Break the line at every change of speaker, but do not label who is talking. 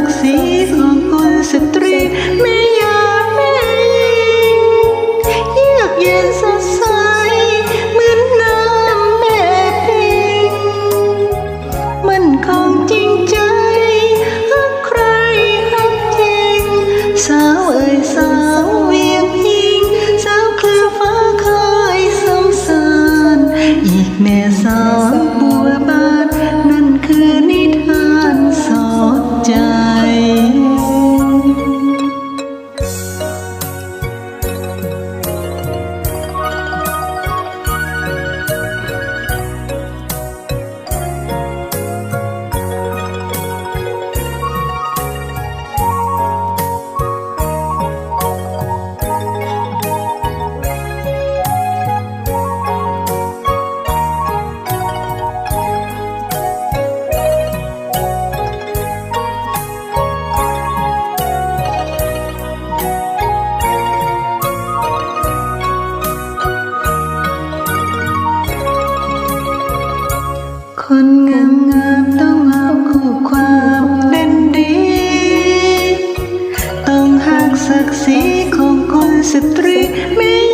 ศักศรีของคนสตรีแม้ คนงามงามต้องงาคู่ความเด่นดี ต้องหักศักดิ์ศรีของคนสตรีไม่